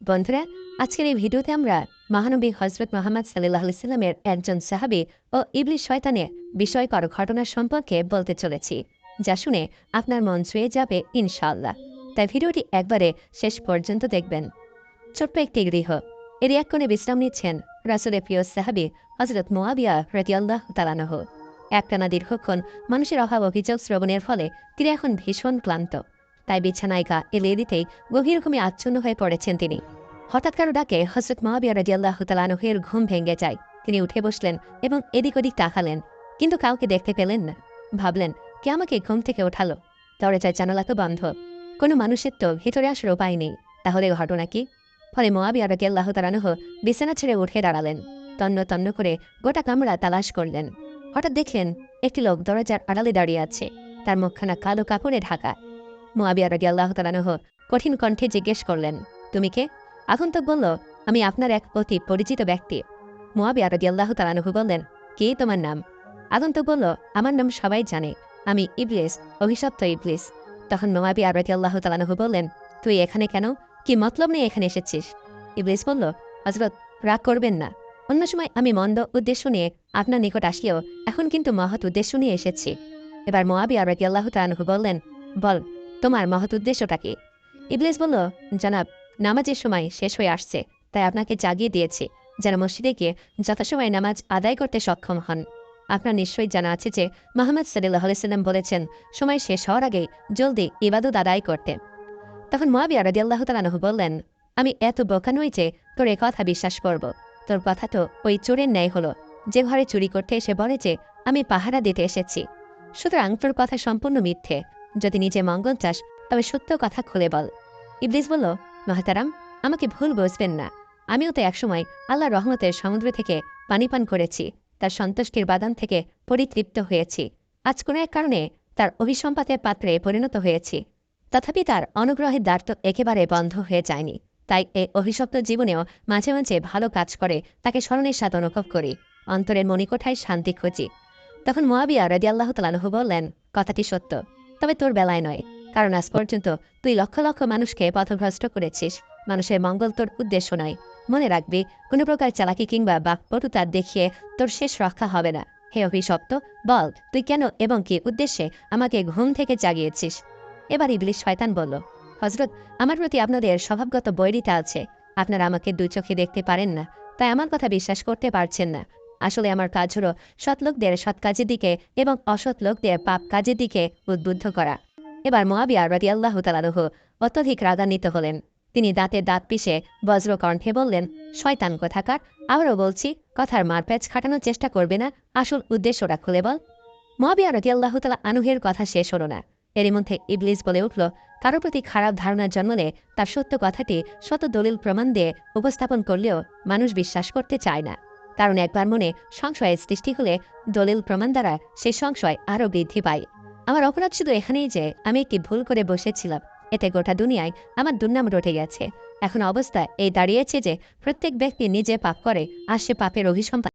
বন্ধুরা, আজকের এই ভিডিওতে আমরা মহানবী হজরত মোহাম্মদ সাল্লাহ একজন সাহাবি ও ইবলি শয়তানের বিষয়কর ঘটনা সম্পর্কে বলতে চলেছি, যা শুনে আপনার মন ছুঁয়ে যাবে ইনশাল্লাহ তাই ভিডিওটি একবারে শেষ পর্যন্ত দেখবেন। ছোট্ট একটি গৃহ, এর এক কোণে বিশ্রাম নিচ্ছেন রাসুলের প্রিয় সাহাবি হজরত মোয়াবিয়া রতিয়াল্লাহ তালানহ একটানা দীর্ঘক্ষণ মানুষের অভাব অভিযোগ শ্রবণের ফলে তিনি এখন ভীষণ ক্লান্ত। তাই বিছানায় গা এলিয়ে দিতেই গভীর ঘুমে আচ্ছন্ন হয়ে পড়েছেন তিনি। হঠাৎ কারও ডাকে হজরত মহাবিয়া রাজিয়াল্লাহ তালানহের ঘুম ভেঙে যায়। তিনি উঠে বসলেন এবং এদিক ওদিক তাকালেন, কিন্তু কাউকে দেখতে পেলেন না। ভাবলেন, কে আমাকে ঘুম থেকে ওঠালো? দরজায় জানালা তো বন্ধ। কোনো মানুষের তো ভিতরে আসার উপায় নেই। তাহলে ঘটনা কি? ফলে মোয়াবিয়া রাজিয়াল্লাহ তালানহ বিছানা ছেড়ে উঠে দাঁড়ালেন। তন্ন তন্ন করে গোটা কামরা তালাশ করলেন। হঠাৎ দেখলেন, একটি লোক দরজার আড়ালে দাঁড়িয়ে আছে। তার মুখখানা কালো কাপড়ে ঢাকা। মোয়াবিয়া রাজি আল্লাহ তালানহ কঠিন কণ্ঠে জিজ্ঞেস করলেন, তুমি কে? আগন্তুক বলল, আমি আপনার এক অতি পরিচিত ব্যক্তি। মোয়াবিয়া রাজি আল্লাহ তালানহু বললেন, কে তোমার নাম? আগন্তুক বলল, আমার নাম সবাই জানে, আমি ইবলিস, অভিশপ্ত ইবলিস। তখন মোয়াবিয়া রাজি আল্লাহ তালানহু বললেন, তুই এখানে কেন? কি মতলব নিয়ে এখানে এসেছিস? ইবলিস বলল হজরত রাগ করবেন না। অন্য সময় আমি মন্দ উদ্দেশ্য নিয়ে আপনার নিকট আসিও এখন কিন্তু মহৎ উদ্দেশ্য নিয়ে এসেছি। এবার মোয়াবিয়া রাজি আল্লাহ তালানহু বললেন, বল তোমার মহৎ উদ্দেশ্যটা কি ইবলিস বলল, জনাব নামাজের সময় শেষ হয়ে আসছে, তাই আপনাকে জাগিয়ে দিয়েছি, যেন মসজিদে গিয়ে যথাসময়ে নামাজ আদায় করতে সক্ষম হন। আপনার নিশ্চয়ই জানা আছে যে মোহাম্মদ সাল্লাহ সাল্লাম বলেছেন, সময় শেষ হওয়ার আগেই জলদি ইবাদত আদায় করতে। তখন মোয়াবিয়া রাজি আল্লাহ তালানহু বললেন, আমি এত বোকা নই যে তোর এ কথা বিশ্বাস করব। তোর কথা তো ওই চোরের ন্যায় হলো, যে ঘরে চুরি করতে এসে বলে যে আমি পাহারা দিতে এসেছি। সুতরাং তোর কথা সম্পূর্ণ মিথ্যে। যদি নিজে মঙ্গল চাস, তবে সত্য কথা খুলে বল। ইবলিস বলল, মহাতারাম, আমাকে ভুল বুঝবেন না। আমিও তো একসময় আল্লাহ রহমতের সমুদ্র থেকে পানি পান করেছি, তার সন্তুষ্টির বাদান থেকে পরিতৃপ্ত হয়েছি। আজ কোনো এক কারণে তার অভিসম্পাতের পাত্রে পরিণত হয়েছি। তথাপি তার অনুগ্রহের দ্বার তো একেবারে বন্ধ হয়ে যায়নি। তাই এই অভিশপ্ত জীবনেও মাঝে মাঝে ভালো কাজ করে তাকে স্মরণের সাথে অনুভব করি, অন্তরের মণিকোঠায় শান্তি খুঁজি। তখন মোয়াবিয়া রাজি আল্লাহ তালানহু বললেন, কথাটি সত্য। তবে তোর বেলায় নয়। কারণ আজ পর্যন্ত তুই লক্ষ লক্ষ মানুষকে পথভ্রষ্ট করেছিস। মানুষের মঙ্গল তোর উদ্দেশ্য নয়। মনে রাখবি, কোনো প্রকার চালাকি কিংবা বাকপটুতা দেখিয়ে তোর শেষ রক্ষা হবে না। হে অভিশপ্ত, বল, তুই কেন এবং কি উদ্দেশ্যে আমাকে ঘুম থেকে জাগিয়েছিস? এবার ইবলিশ শয়তান বলল হজরত আমার প্রতি আপনাদের স্বভাবগত বৈরিতা আছে। আপনারা আমাকে দুই চোখে দেখতে পারেন না, তাই আমার কথা বিশ্বাস করতে পারছেন না। আসলে আমার কাজ হলো সৎ লোকদের সৎ কাজের দিকে এবং অসৎ লোকদের পাপ কাজের দিকে উদ্বুদ্ধ করা। এবার মহাবিয়া রাজি আল্লাহ তালাহ অত্যধিক রাগান্বিত হলেন। তিনি দাঁতে দাঁত পিষে বজ্র কণ্ঠে বললেন, শয়তান কোথাকার? আবারও বলছি, কথার মারপ্যাচ খাটানোর চেষ্টা করবে না। আসল উদ্দেশ্যটা খুলে বল। মহাবিয়া রাজি আল্লাহ তালা আনুহের কথা শেষ হলো না। এরই মধ্যে ইবলিস বলে উঠল, কারও প্রতি খারাপ ধারণার জন্মলে তার সত্য কথাটি শত দলিল প্রমাণ দিয়ে উপস্থাপন করলেও মানুষ বিশ্বাস করতে চায় না। কারণ একবার মনে সংশয়ের সৃষ্টি হলে দলিল প্রমাণ দ্বারা সেই সংশয় আরও বৃদ্ধি পায়। আমার অপরাধ শুধু এখানেই যে আমি একটি ভুল করে বসেছিলাম, এতে গোটা দুনিয়ায় আমার দুর্নাম রটে গেছে। এখন অবস্থা এই দাঁড়িয়েছে যে প্রত্যেক ব্যক্তি নিজে পাপ করে আর সে পাপের অভিসম্পাদ